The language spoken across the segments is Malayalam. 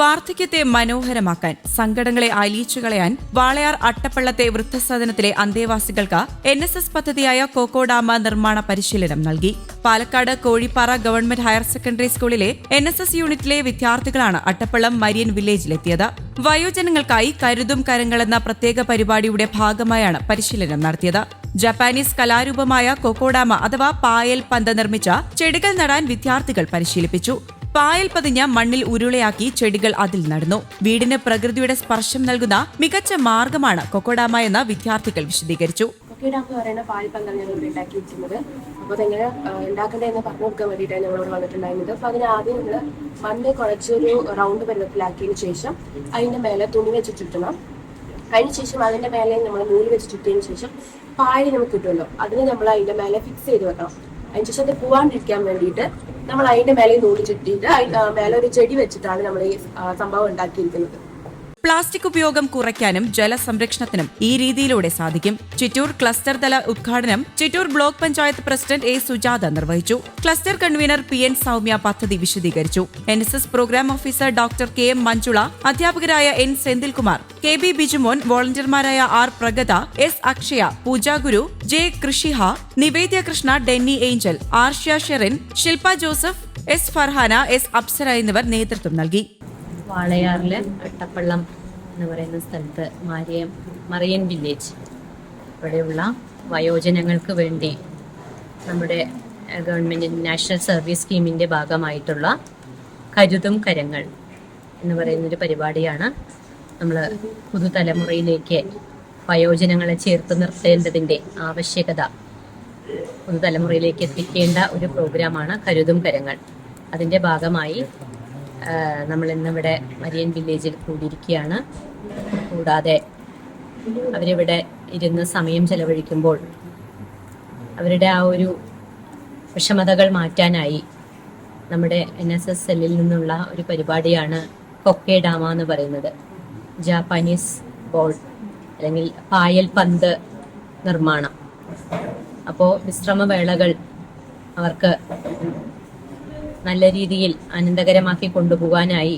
വാർദ്ധക്യത്തെ മനോഹരമാക്കാൻ സങ്കടങ്ങളെ അലിയിച്ചു കളയാൻ വാളയാർ അട്ടപ്പള്ളത്തെ വൃദ്ധസദനത്തിലെ അന്തേവാസികൾക്ക് എൻ എസ് എസ് പദ്ധതിയായ കോക്കോഡാമ നിർമ്മാണ പരിശീലനം നൽകി. Palakkad Kozhippara government higher secondary സ്കൂളിലെ എൻ എസ് എസ് യൂണിറ്റിലെ വിദ്യാർത്ഥികളാണ് അട്ടപ്പള്ളം മരിയൻ വില്ലേജിലെത്തിയത്. വയോജനങ്ങൾക്കായി കരുതും കരങ്ങളെന്ന പ്രത്യേക പരിപാടിയുടെ ഭാഗമായാണ് പരിശീലനം നടത്തിയത്. ജപ്പാനീസ് കലാരൂപമായ കൊക്കോഡാമ അഥവാ പായൽ പന്ത നിർമ്മിച്ച ചെടികൾ നടാൻ വിദ്യാർത്ഥികൾ പരിശീലിപ്പിച്ചു. പായൽ പതിഞ്ഞ മണ്ണിൽ ഉരുളയാക്കി ചെടികൾ അതിൽ നടന്നു. വീടിന് പ്രകൃതിയുടെ സ്പർശം നൽകുന്ന മികച്ച മാർഗമാണ് കൊക്കോഡാമ എന്ന് വിദ്യാർത്ഥികൾ വിശദീകരിച്ചു. കുക്കിയുടെ എന്ന് പറയുന്ന പാൽപ്പന്താണ് ഞങ്ങൾ ഇവിടെ ഉണ്ടാക്കി അപ്പോൾ അതെങ്ങനെ ഉണ്ടാക്കേണ്ടതെന്ന് പറഞ്ഞു കൊടുക്കാൻ വേണ്ടിയിട്ടാണ് ഞങ്ങളോട് വന്നിട്ടുണ്ടായിരുന്നത്. അപ്പോൾ അതിന് ആദ്യം നമ്മൾ മണ്ണ് കുഴച്ചൊരു റൗണ്ട് പരുവത്തിലാക്കിയതിന് ശേഷം അതിന്റെ മേലെ തുണി വെച്ച് ചുറ്റണം. അതിന് ശേഷം അതിന്റെ മേലെ നമ്മൾ നൂൽ വെച്ച് ചുറ്റിയതിന് ശേഷം പായൽ നമുക്ക് കിട്ടുമല്ലോ. അതിന് നമ്മൾ അതിന്റെ മേലെ ഫിക്സ് ചെയ്ത് വെക്കണം. അതിന് ശേഷം അത് പോവാണ്ടിരിക്കാൻ വേണ്ടിയിട്ട് നമ്മൾ അതിന്റെ മേലെ നൂൽ ചുറ്റിയിട്ട് മേലെ ഒരു ചെടി വെച്ചിട്ടാണ് നമ്മൾ ഈ സംഭവം ഉണ്ടാക്കിയിരിക്കുന്നത്. പ്ലാസ്റ്റിക് ഉപയോഗം കുറയ്ക്കാനും ജലസംരക്ഷണത്തിനും ഈ രീതിയിലൂടെ സാധിക്കും. ചിറ്റൂർ ക്ലസ്റ്റർ തല ഉദ്ഘാടനം Chittur block panchayat president A Sujatha നിർവഹിച്ചു. Cluster convener P N Soumya പദ്ധതി വിശദീകരിച്ചു. N S S programme officer doctor K M Manjula അധ്യാപകരായ N Senthilkumar K B Bijumon വോളണ്ടിയർമാരായ R Pragatha S Akshaya Poojaguru J Krishiha Nivedya Krishna Denny Angel Arshya Sherin Shilpa Joseph S Farhana S Apsara എന്നിവർ നേതൃത്വം നൽകി. വാളയാറിലെ അട്ടപ്പള്ളം എന്ന് പറയുന്ന സ്ഥലത്ത് മാരിയം മറിയൻ വില്ലേജ് ഇവിടെയുള്ള വയോജനങ്ങൾക്ക് വേണ്ടി നമ്മുടെ ഗവൺമെന്റ് നാഷണൽ സർവീസ് സ്കീമിന്റെ ഭാഗമായിട്ടുള്ള കരുതും കരങ്ങൾ എന്ന് പറയുന്നൊരു പരിപാടിയാണ് നമ്മൾ പുതുതലമുറയിലേക്ക് വയോജനങ്ങളെ ചേർത്ത് നിർത്തേണ്ടതിന്റെ ആവശ്യകത. പുതുതലമുറയിലേക്ക് എത്തിക്കേണ്ട ഒരു പ്രോഗ്രാമാണ് കരുതും കരങ്ങൾ. അതിന്റെ ഭാഗമായി നമ്മൾ ഇന്നിവിടെ മരിയൻ വില്ലേജിൽ കൂടിയിരിക്കുകയാണ്. കൂടാതെ അവരിവിടെ ഇരുന്ന് സമയം ചെലവഴിക്കുമ്പോൾ അവരുടെ ആ ഒരു വിഷമതകൾ മാറ്റാനായി നമ്മുടെ എൻ എസ് എസ് എല്ലിൽ നിന്നുള്ള ഒരു പരിപാടിയാണ് കൊക്കെ ഡാമ എന്ന് പറയുന്നത്. ജാപ്പാനീസ് ബോൾ അല്ലെങ്കിൽ പായൽ പന്ത് നിർമ്മാണം. അപ്പോൾ വിശ്രമവേളകൾ അവർക്ക് നല്ല രീതിയിൽ ആനന്ദകരമാക്കി കൊണ്ടുപോകാനായി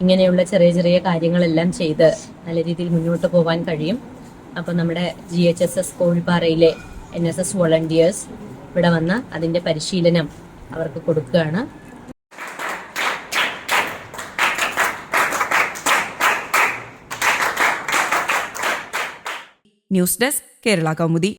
ഇങ്ങനെയുള്ള ചെറിയ ചെറിയ കാര്യങ്ങളെല്ലാം ചെയ്ത് നല്ല രീതിയിൽ മുന്നോട്ട് പോകാൻ കഴിയും. അപ്പോൾ നമ്മുടെ ജി എച്ച് എസ് എസ് കോഴിപ്പാറയിലെ എൻ എസ് എസ് വോളണ്ടിയേഴ്സ് ഇവിടെ വന്ന് അതിന്റെ പരിശീലനം അവർക്ക് കൊടുക്കുകയാണ്. News desk Kerala Kaumudi.